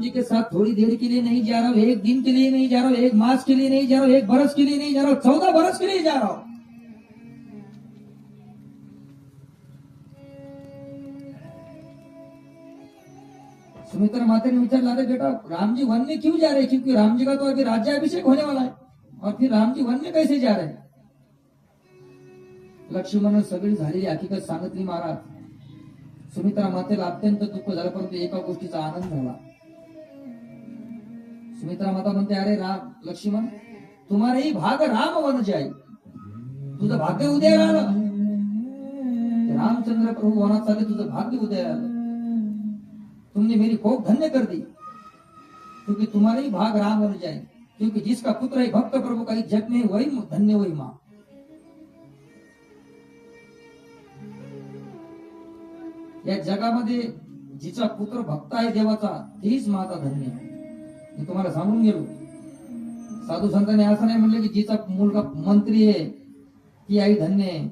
राम जी के साथ थोड़ी देर के लिए नहीं जा रहा हूँ एक दिन के लिए नहीं जा रहा हूँ एक मास के लिए नहीं जा रहा हूँ एक बरस के लिए नहीं जा रहा हूँ चौदह बरस के लिए जा रहा हूँ। सुमित्रा माता ने विचार लाते बेटा राम जी वन में क्यों जा रहे क्योंकि राम जी का तो अभी राज्याभिषेक होने वाला है। और फिर राम जी वन में कैसे जा रहे लक्ष्मण सगळी झालेली हकीकत सांगितली महाराज. सुमित्रा मातेला अत्यंत दुःख झालं परंतु एका गोष्टीचा आनंद झाला. सुमित्रा माता म्हणते अरे राम लक्ष्मण तुम्हारा ही भाग राम वन जाई तुझं भाग्य उद्या आलं. रामचंद्र प्रभु वनात चालले तुझं भाग्य उदय आलं. तुमने मेरी खूब धन्य कर दी. क्योंकि तुम्हारा ही भाग राम बन जाए क्योंकि जिसका पुत्र है भक्त प्रभु का ही जग में वही धन्य वही माँ. या जगामध्ये जिचा पुत्र भक्त आहे देवाचा तीच माता धन्य आहे. मी तुम्हाला सांगून गेलो. साधू संतांनी असं नाही म्हणलं की जिचा मुलगा मंत्री आहे ती आई धन्य आहे.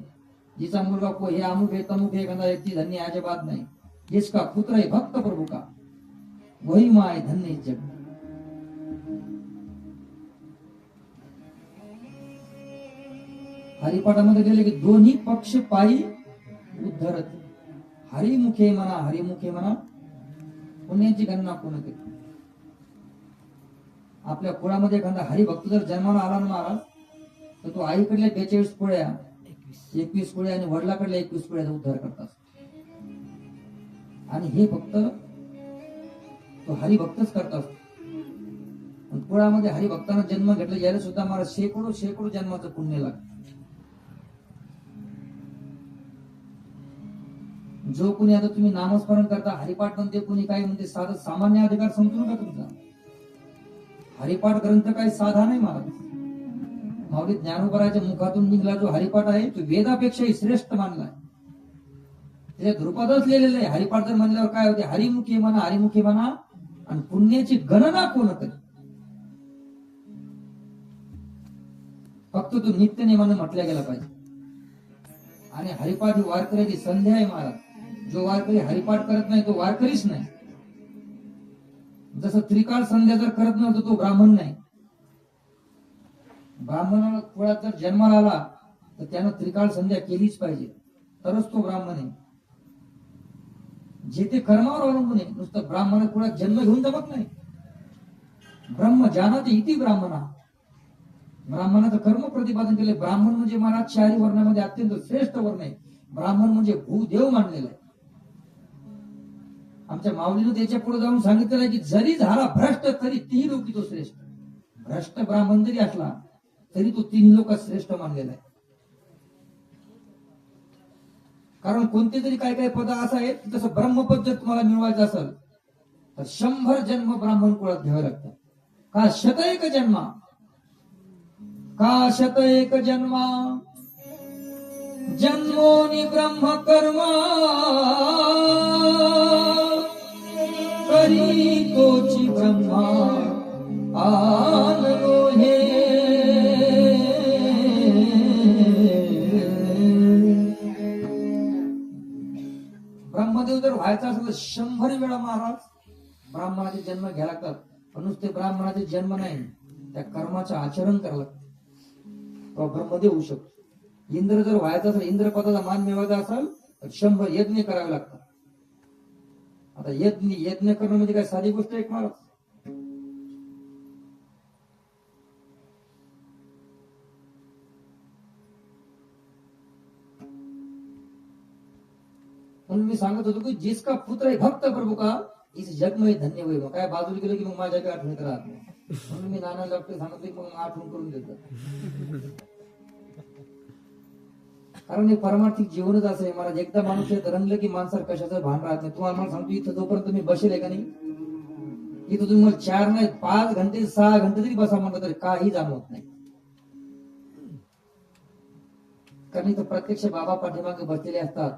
जिचा मुलगा को- हे अमुक आहे तमुक आहे गंधा ती धन्य अजिबात नाही. जिसका पुत्र आहे भक्त प्रभू का? वही माय धन्य जग. हरिपाठामध्ये गेले की दोन्ही पक्ष पायी उद्धरत. हरिमुखे म्हणा हरिमुखे म्हणा पुण्याची गणना कोण केली आपल्या कुळामध्ये एखादा हरिभक्त जर जन्माला आला ना महाराज तर तो आईकडल्या बेचाळीस पोळ्या एकवीस. पोळ्या आणि वडिलाकडल्या एकवीस पोळ्याचा उद्धार करतात. आणि हे फक्त तो हरिभक्तच करत असतो. कुळामध्ये हरिभक्तांना जन्म घेतला याला सुद्धा मला शेकडो शेकडो जन्माचं पुण्य लागतं. जो कोणी आता तुम्ही नामस्मरण करता हरिपाठ म्हणते कोणी काय म्हणते साधा सामान्य अधिकार समजू नका तुमचा? हरिपाठ ग्रंथ काही साधा नाही महाराज माऊली ज्ञानोबराच्या मुखातून निघला जो हरिपाठ आहे तो वेदापेक्षाही श्रेष्ठ मानलाय त्याच्या ध्रुपदच लिहिलेलं आहे. हरिपाठ जर म्हणल्यावर काय होते? हरिमुखी म्हणा हरिमुखी म्हणा आणि पुण्याची गणना कोण तरी फक्त तो नित्य नियमानं म्हटल्या गेला पाहिजे. आणि हरिपाठ ही वारकऱ्याची संध्या आहे महाराज. जो वारकरी हरिपाठ करत नाही तो वारकरीच नाही. जसं त्रिकाळ संध्या जर करत नव्हतं तो ब्राह्मण नाही. ब्राह्मणाला कुळात जर जन्माला आला तर त्यानं त्रिकाळ संध्या केलीच पाहिजे. तरच तो ब्राह्मण आहे. जे ते कर्मावर अवलंबून आहे नुसतं ब्राह्मण कुळात जन्म घेऊन जमत नाही. ब्रह्म जानाते इति ब्राह्मणा. ब्राह्मणाचं कर्म प्रतिपादन केले ब्राह्मण म्हणजे महाराज शहरी वर्णामध्ये अत्यंत श्रेष्ठ वर्ण आहे. ब्राह्मण म्हणजे भूदेव मानलेला आहे. आमच्या माऊलीनं त्याच्या पुढे जाऊन सांगितलं की जरी झाला भ्रष्ट तरी तीही लोक तो श्रेष्ठ. भ्रष्ट ब्राह्मण जरी असला तरी तो तिन्ही लोक श्रेष्ठ मानलेला आहे. कारण कोणते तरी काही काही पद असं आहेत की तसं ब्रह्मपद जर तुम्हाला मिळवायचं असेल तर शंभर जन्म ब्राह्मण कुळात घ्यावे लागतात. का शत एक जन्मा? का शत एक जन्मा? जन्मोनी ब्रह्म कर्मा ब्रह्मा आनलो हे ब्रह्मदेव जर व्हायचा असेल तर शंभर वेळा महाराज ब्राह्मणाचे जन्म घ्यायला लागतात. पण नुसते ब्राह्मणाचे जन्म नाही त्या कर्माचं आचरण करावं लागतं. तो ब्रह्मदेव होऊ शकतो. इंद्र जर व्हायचा असेल इंद्रपदाचा मान मिळवायचा असेल तर शंभर यज्ञ करावे लागतात. आता यज्ञ यज्ञ करणं म्हणजे काय साधी गोष्ट एक महाराज? म्हणून मी सांगत होतो की जिसका पुत्र आहे भक्त प्रभू का इस जग में धन्य होईल काय बाजूला गेलो की मग माझ्या काही आठवण राहत नाही म्हणून मी नाना डॉक्टर सांगतो की मग आठवण करून देतो कारण हे परमार्थिक जीवनच असं आहे मला एकदा माणूस रंगलं की माणसाला कशाचं भान राहत नाही. तुम्हाला मला सांगतो इथं जोपर्यंत मी बसेल आहे का नाही इथं तुम्ही मला चार नाही पाच घंटे सहा घंटे जरी बसा म्हणलं तरी काही जाणवत नाही. कारण इथं प्रत्यक्ष बाबा पाठीमागे बसलेले असतात.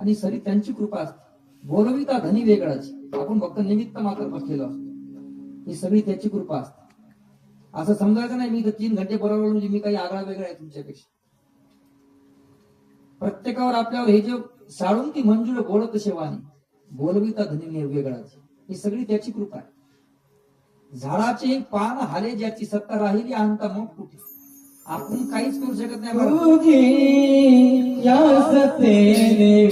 आणि सरी त्यांची कृपा असते. बोलविता धनी वेगळाच. आपण फक्त निमित्त मात्र बसलेलो असतो. ही सगळी त्याची कृपा असते. असं समजायचं नाही मी तर तीन घंटे बरोबर म्हणजे मी काही आगळा वेगळा आहे तुमच्यापेक्षा. प्रत्येकावर आपल्यावर हे जे साळून ती मंजूर बोलत शेवानी बोलविता धनी वेगळाच. ही सगळी त्याची कृपा आहे. झाडाचे एक पान हाले ज्याची सत्ता राहिली अंत मग कुठे? आपण काहीच करू शकत नाही. या सत्तेने